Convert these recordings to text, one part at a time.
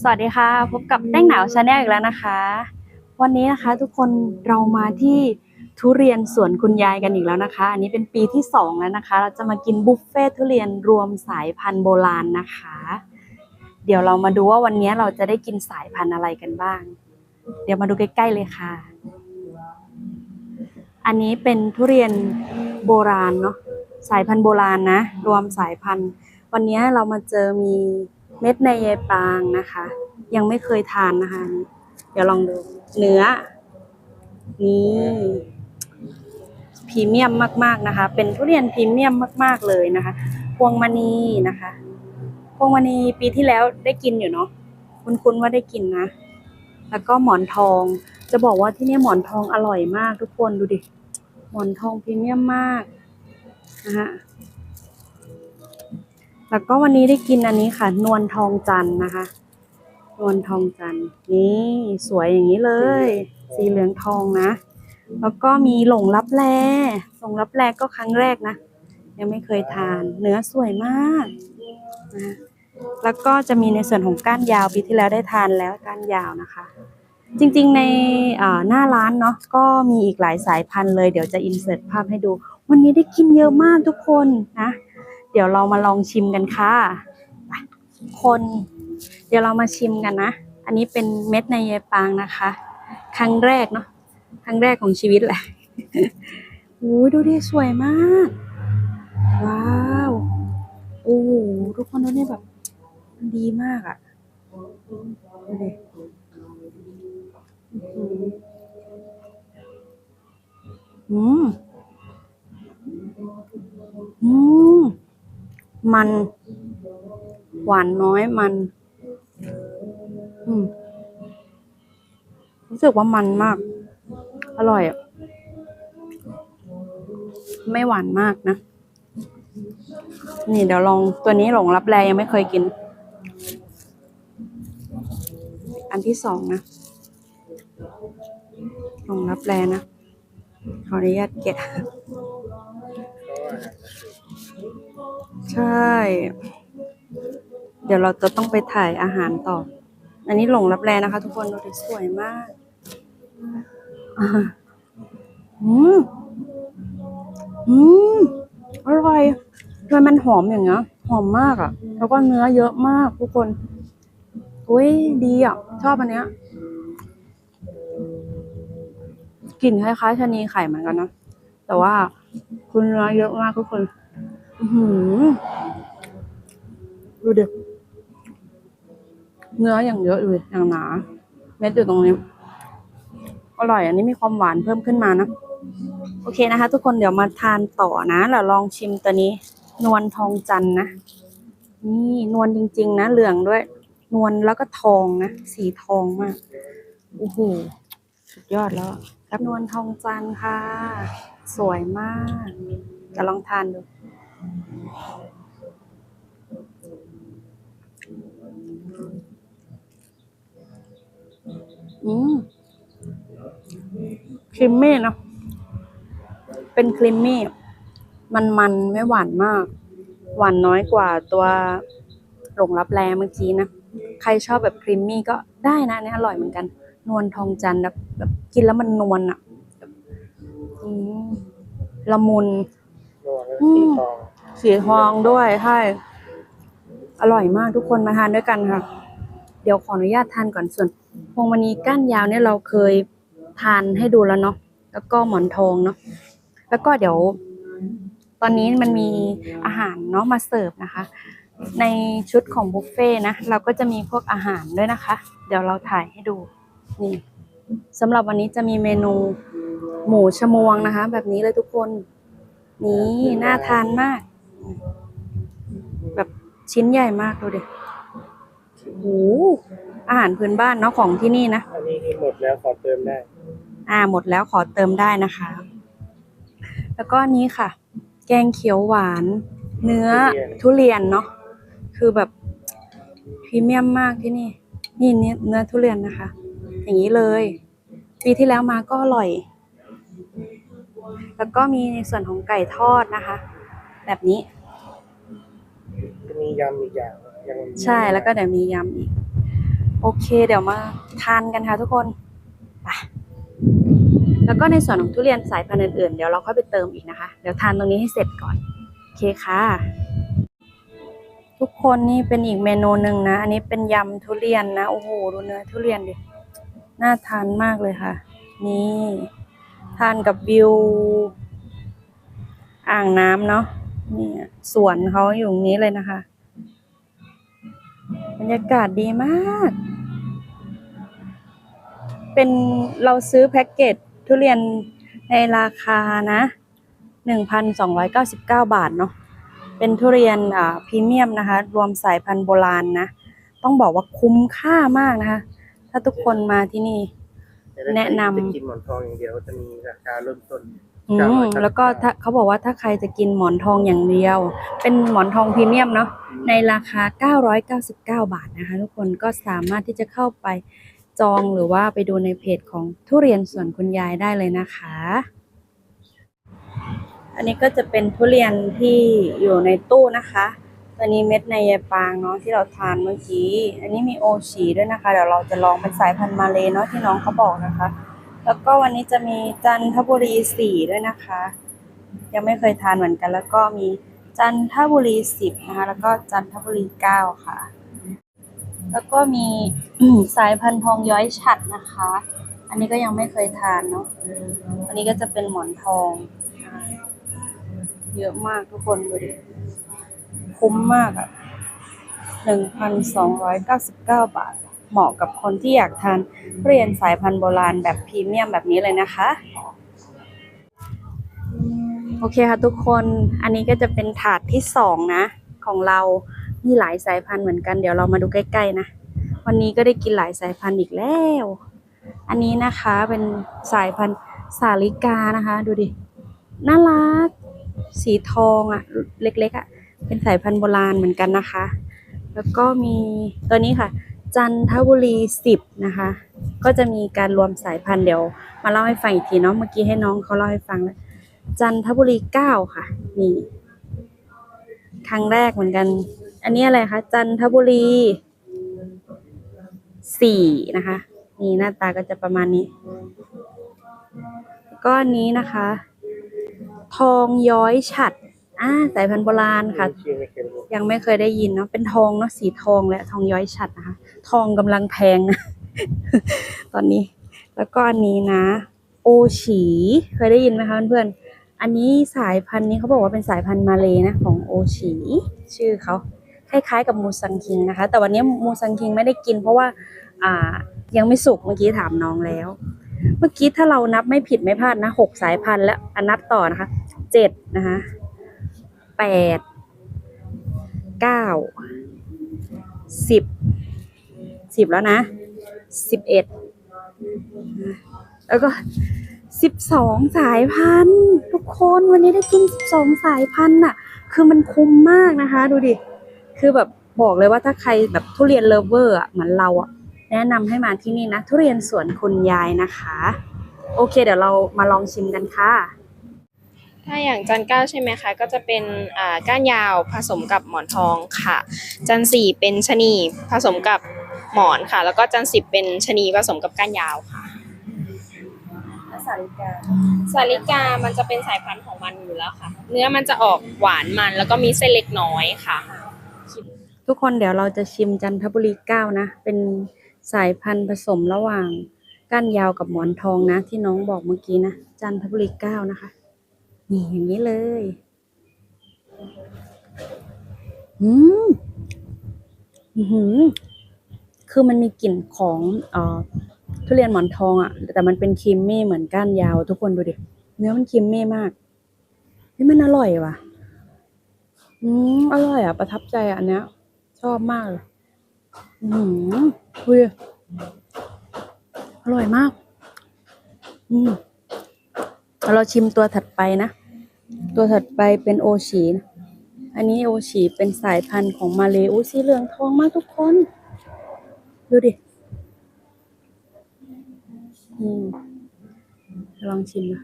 สวัสดีค่ะ พบกับแป้งหนาวชาแนลอีกแล้วนะคะ วันนี้นะคะทุกคนเรามาที่ทุเรียนสวนคุณยายกันอีกแล้วนะคะ อันนี้เป็นปีที่สองแล้วนะคะ เราจะมากินบุฟเฟ่ทุเรียนรวมสายพันธุ์โบราณนะคะ เดี๋ยวเรามาดูว่าวันนี้เราจะได้กินสายพันธุ์อะไรกันบ้าง เดี๋ยวมาดูใกล้ ๆ เลยค่ะ อันนี้เป็นทุเรียนโบราณเนาะสายพันธุ์โบราณนะ รวมสายพันธุ์ วันนี้เรามาเจอมี เม็ดในยายปางนะคะ ยังไม่เคยทานนะคะ เดี๋ยวลองดู เนื้อ นี่พรีเมียมมาก ๆนะคะ เป็นทุเรียนพรีเมียมมาก ๆเลยนะคะ พวงมณีนะคะ พวงมณีปีที่แล้วได้กินอยู่เนาะคุ้นๆว่าได้กินนะ แล้วก็หมอนทอง จะบอกว่าที่นี่หมอนทองอร่อยมากทุกคนดูดิ หมอนทองพรีเมียมมากนะฮะ แล้วก็วันนี้ได้กินอันนี้ค่ะ นวลทองจันทร์นะคะ นวลทองจันทร์นี่สวยอย่างนี้เลย สีเหลืองทองนะ แล้วก็มีหลงรับแลหลงรับแลก็ครั้งแรกนะ ยังไม่เคยทาน เนื้อสวยมากนะแล้วก็จะมีในส่วนของก้านยาวปีที่แล้วได้ทานแล้วก้านยาวนะคะ จริงๆในเอ่อหน้าร้านเนาะก็มีอีกหลายสายพันธุ์เลย เดี๋ยวจะอินเสิร์ตภาพให้ดู วันนี้ได้กินเยอะมากทุกคนนะ เดี๋ยวเรามาลองชิมกันค่ะไปคน เดี๋ยวเรามาชิมกันนะ อันนี้เป็นเม็ดในเยปางนะคะ ครั้งแรกเนาะ ครั้งแรกของชีวิตแหละอู้ยดูดิสวยมาก ว้าว โอ้โหทุกคนดูนี่แบบมันดีมากอะ่ะดูดิอื้อหืออืมอืม มัน หวานน้อยมัน อืม รู้สึกว่ามันมาก อร่อยอะไม่หวานมากนะ นี่เดี๋ยวลองตัวนี้หลงรับแรยังไม่เคยกิน อันที่สองนะหลงรับแรนะขออนุญาตแกะ ช่ เดี๋ยวเราจะต้องไปถ่ายอาหารต่อ อันนี้หลงรับแรนะคะ ทุกคนดูดิสวยมากอืมอืมอร่อยทำไมมันหอมอย่างเงี้ย หอมมากอะ่ะ แล้วก็เนื้อเยอะมาก ทุกคนอุ้ยดีอะ ชอบอันเนี้ยกลิ่นคล้ายๆชะนีไข่เหมือนกันนะ แต่ว่าคุณเนื้อเยอะมากทุกคน หือดูดิเนื้ออย่างเยอะเลยอย่างหนา เม็ดอยู่ตรงนี้ อร่อย อันนี้มีความหวานเพิ่มขึ้นมานะ โอเคนะคะ ทุกคนเดี๋ยวมาทานต่อนะเราลองชิมตัวนี้ นวลทองจันทร์นะ นี่นวลจริง ๆ นะ เหลืองด้วย นวลแล้วก็ทองนะ สีทองมาก โอ้โห สุดยอดแล้วรับนวลทองจันทร์ค่ะ สวยมากจะลองทานดู อืมครีมมี่เนอะเป็นครีมมี่ มันมันไม่หวานมาก หวานน้อยกว่าตัวหลงรับแรเมื่อกี้นะ ใครชอบแบบครีมมี่ก็ได้นะอันนี่อร่อยเหมือนกัน นวลทองจันทร์แบบแบบกินแล้วมันนวลอะอืมละมุนนวลแล้วสีทอง สีทองด้วยใช่อร่อยมากทุกคนมาทานด้วยกันค่ะ เดี๋ยวขออนุญาตทานก่อนส่วนพวงมณีก้านยาวเนี่ยเราเคยทานให้ดูแล้วเนาะแล้วก็หมอนทองเนาะแล้วก็เดี๋ยว ตอนนี้มันมีอาหารเนาะมาเสิร์ฟนะคะ ในชุดของบุฟเฟ่นะเราก็จะมีพวกอาหารด้วยนะคะ เดี๋ยวเราถ่ายให้ดูนี่สำหรับวันนี้จะมีเมนูหมูชมวงนะคะ แบบนี้เลยทุกคน นี่น่าทานมาก แบบชิ้นใหญ่มากดูดิโอ้โหอาหารพื้นบ้านเนาะของที่นี่นะ อันนี้คือหมดแล้วขอเติมได้ อ่าหมดแล้วขอเติมได้นะคะ แล้วก็อันนี้ค่ะ แกงเขียวหวาน เนื้อทุเรียนเนาะคือแบบพรีเมียมมากที่นี่ นี่เนื้อเนื้อทุเรียนนะคะ อย่างนี้เลย ปีที่แล้วมาก็อร่อย แล้วก็มีในส่วนของไก่ทอดนะคะ แบบนี้ จะมียำอีกอย่างยังใช่แล้วก็เดี๋ยวมียำอีก โอเค เดี๋ยวมาทานกันค่ะทุกคนไปแล้วก็ในส่วนของทุเรียนสายพันธุ์อื่นๆเดี๋ยวเราค่อยไปเติมอีกนะคะ เดี๋ยวทานตรงนี้ให้เสร็จก่อนโอเคค่ะทุกคนนี่เป็นอีกเมนูหนึ่งนะ อันนี้เป็นยำทุเรียนนะ โอ้โห ดูเนื้อทุเรียนดิ น่าทานมากเลยค่ะ นี่ ทานกับวิว อ่างน้ำเนาะ นี่สวนเขาอยู่ตรงนี้เลยนะคะ บรรยากาศดีมาก เป็นเราซื้อแพ็กเกจทุเรียนในราคานะหนึ่งพันสองร้อยเก้าสิบเก้าบาทเนาะ เป็นทุเรียนอ่าพรีเมียมนะคะ รวมสายพันธุ์โบราณนะ ต้องบอกว่าคุ้มค่ามากนะคะ ถ้าทุกคนมาที่นี่ แนะนำ จะกินหมอนทองอย่างเดียวจะมีราคาเริ่มต้น อืม999 แล้วก็ถ้าเขาบอกว่าถ้าใครจะกินหมอนทองอย่างเดียว เป็นหมอนทองพรีเมียมเนาะในราคา 999 บาทนะคะ ทุกคนก็สามารถที่จะเข้าไปจองหรือว่าไปดูในเพจของทุเรียนสวนคุณยายได้เลยนะคะ อันนี้ก็จะเป็นทุเรียนที่อยู่ในตู้นะคะตัวนี้เม็ดในยายปางเนาะที่เราทานเมื่อกี้ อันนี้มีโอชีด้วยนะคะ เดี๋ยวเราจะลองเป็นสายพันธุ์มาเลยเนาะที่น้องเขาบอกนะคะ แล้วก็วันนี้จะมีจันทบุรีสี่ด้วยนะคะ ยังไม่เคยทานเหมือนกัน แล้วก็มีจันทบุรีสิบนะคะ แล้วก็จันทบุรีเก้าค่ะ แล้วก็มีสายพันธุ์ทองย้อยฉัดนะคะ อันนี้ก็ยังไม่เคยทานเนาะอันนี้ก็จะเป็นหมอนทอง เยอะมากทุกคนดูดิคุ้มมากอะหนึ่งพันสองร้อยเก้าสิบเก้าบาท เหมาะกับคนที่อยากทานทุเรียนสายพันธุ์โบราณแบบพรีเมียมแบบนี้เลยนะคะ โอเคค่ะทุกคนอันนี้ก็จะเป็นถาดที่สองนะ ของเรามีหลายสายพันธุ์เหมือนกันเดี๋ยวเรามาดูใกล้ๆนะ วันนี้ก็ได้กินหลายสายพันธุ์อีกแล้ว อันนี้นะคะเป็นสายพันธุ์สาลิกานะคะ ดูดิน่ารัก สีทองอะ่ะ เล็กๆอะ่ะ เป็นสายพันธุ์โบราณเหมือนกันนะคะ แล้วก็มีตัวนี้ค่ะ จันทบุรีสิบนะคะ ก็จะมีการรวมสายพันธุ์เดี๋ยว มาเล่าให้ฟังอีกทีเนาะเมื่อกี้ให้น้องเขาเล่าให้ฟังแล้วจันทบุรีเก้าค่ะ นี่ ครั้งแรกเหมือนกัน อันนี้อะไรคะจันทบุรีสี่นะคะ นี่หน้าตาก็จะประมาณนี้ก็อันนี้นะคะ ทองย้อยฉัดอ่าสายพันธุ์โบราณค่ะ ยังไม่เคยได้ยินเนาะเป็นทองเนาะสีทองและทองย้อยฉัดนะคะ ทองกำลังแพงนะตอนนี้ แล้วก็อันนี้นะ โอฉีเคยได้ยินไหมคะเพื่อนๆอันนี้สายพันธุ์นี้เขาบอกว่าเป็นสายพันธุ์มาเลยนะ ของโอฉีชื่อเขาคล้ายๆกับมูซังคิงนะคะ แต่วันนี้มูซังคิงไม่ได้กิน เพราะว่าอ่ายังไม่สุกเมื่อกี้ถามน้องแล้ว เมื่อกี้ถ้าเรานับไม่ผิดไม่พลาดนะหกสายพันธุ์แล้วอันนับต่อนะคะเจ็ดนะคะแปด เก้าสิบสิบแล้วนะสิบเอ็ดแล้วก็สิบสองสายพันธุ์ทุกคนวันนี้ได้กินสิบสองสายพันธุ์น่ะ คือมันคุ้มมากนะคะ ดูดิ คือแบบบอกเลยว่าถ้าใครแบบทุเรียนเลเวอร์อะเหมือนเราอะแนะนำให้มาที่นี่นะ ทุเรียนสวนคุณยายนะคะ โอเค เดี๋ยวเรามาลองชิมกันค่ะ ถ้าอย่างจันเก้าใช่ไหมคะก็จะเป็นอ่าก้านยาวผสมกับหมอนทองค่ะ จันสี่เป็นชะนีผสมกับหมอนค่ะ แล้วก็จันสิบเป็นชะนีผสมกับก้านยาวค่ะสาลิกาสาลิกามันจะเป็นสายพันธุ์ของมันอยู่แล้วค่ะ เนื้อมันจะออกหวานมันแล้วก็มีเส้นเล็กน้อยค่ะ ทุกคนเดี๋ยวเราจะชิมจันทบุรีเก้านะ เป็นสายพันธุ์ผสมระหว่างก้านยาวกับหมอนทองนะ ที่น้องบอกเมื่อกี้นะ จันทบุรีเก้านะคะ นี่อย่างนี้เลย อืมอือหือคือมันมีกลิ่นของเอ่อทุเรียนหมอนทองอะ่ะ แต่มันเป็นครีมมี่เหมือนก้านยาว ทุกคนดูดิ เนื้อมันครีมมี่มากนี่มันอร่อยว่ะ อืมอร่อยอะ ประทับใจอะอันเนี้ย ชอบมากเลยอืมคุยอร่อยมาก อืมเอเราชิมตัวถัดไปนะ ตัวถัดไปเป็นโอชีอันนี้โอชีเป็นสายพันธุ์ของมาเลอุสีเหลืองทองมากทุกคน ดูดิอืมลองชิมนะ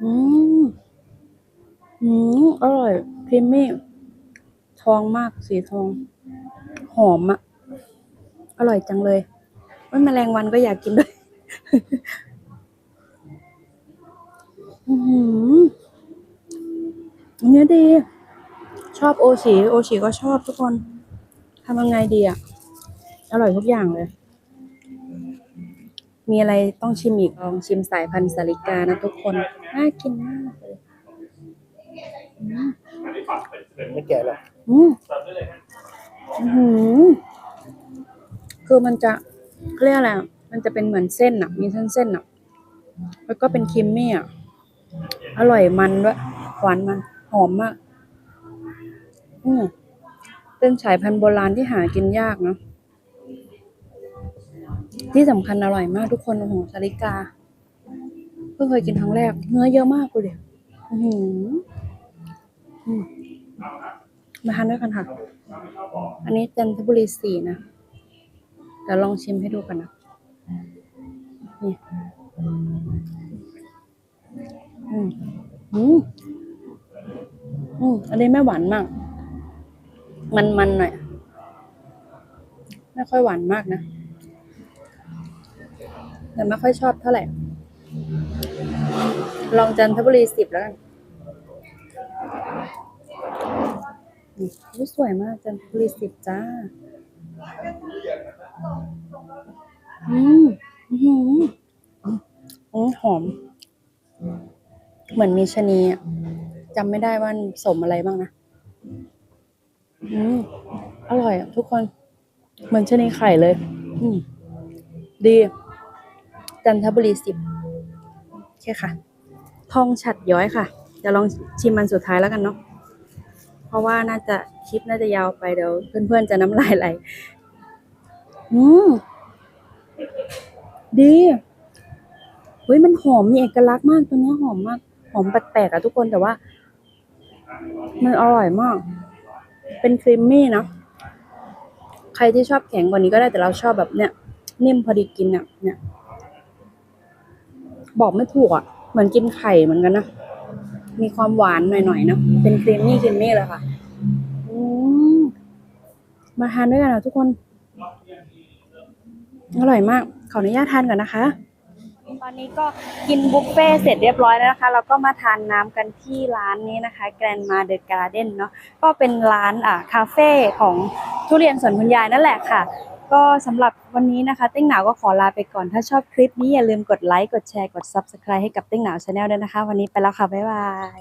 อืมอืมอร่อยครีมมี่ทองมากสีทอง หอมอะอร่อยจังเลยว่แมลงวันก็อยากกินด้วย อือหืออันเนี้ยดี ชอบโอชิโอชิก็ชอบทุกคนทำยังไงดีอะ อร่อยทุกอย่างเลย มีอะไรต้องชิมอีกลองชิมสายพันธุ์สาลิกานะทุกคน น่ากินมากเลยอืมไม่แก่หรอกอืมอื้อหือคือมันจะเขาเรียกอะไรอะมันจะเป็นเหมือนเส้นอะ มีเส้นเส้นๆอะ แล้วก็เป็นครีมมี่อะ อร่อยมันด้วยหวานมัน หอมมาก อืมเป็นสายพันธุ์โบราณที่หากินยากเนาะที่สำคัญอร่อยมากทุกคนโอ้โหสาลิกาเพิ่งเคยกินครั้งแรก เนื้อเยอะมากกูเดียวหืออืมมาทานด้วยกันค่ะ อันนี้จันทบุรีสี่นะเดี๋ยวลองชิมให้ดูกันนะนี่ อืมอืมอืมอันนี้ไม่หวานมาก มันๆหน่อย ไม่ค่อยหวานมากนะ แต่ไม่ค่อยชอบเท่าไหร่ ลองจันทบุรีสิบแล้วกันอืมอุ๊ยสวยมากจันทบุรีสิบจ้า อืมอือหืออืมหอม เหมือนมีชะนีอะจำไม่ได้ว่าสมอะไรบ้างนะ อืมอร่อยอะทุกคน เหมือนชะนีไข่เลย อืมดี จันทบุรีสิบโอเคค่ะ ทองฉัดย้อยค่ะจะลองชิมมันสุดท้ายแล้วกันเนาะ เพราะว่าน่าจะคลิปน่าจะยาวไปเดี๋ยวเพื่อนๆจะน้ำลายไหล อืมดี เฮ้ยมันหอมมีเอกลักษณ์มากตัวเนี้ยหอมมากห อมแปลกๆอะทุกคนแต่ว่า มันอร่อยมาก เป็นครีมมี่นะ ใครที่ชอบแข็งกว่านี้ก็ได้แต่เราชอบแบบเนี้ยนิ่มพอดีกินอะเนี่ย บอกไม่ถูกอะเหมือนกินไข่เหมือนกันนะมีความหวานหน่อยๆนะเป็นครีมมี่ครีมมี่เลยค่ะมมาทานด้วยกันนะทุกคน อร่อยมาก ขออนุญาตทานก่อนนะคะ ตอนนี้ก็กินบุฟเฟ่ต์เสร็จเรียบร้อยแล้วนะคะ เราก็มาทานน้ำกันที่ร้านนี้นะคะแกรนมาเดอะการ์เด้นเนาะก็เป็นร้านอ่าคาเฟ่ของทุเรียนสวนคุณยายนั่นแหละค่ะ ก็สำหรับวันนี้นะคะ เต้งหนาวก็ขอลาไปก่อนถ้าชอบคลิปนี้อย่าลืมกดไลค์กดแชร์กด Subscribe ให้กับเต้งหนาวชาแนลด้วยนะคะ วันนี้ไปแล้วค่ะบ๊ายบาย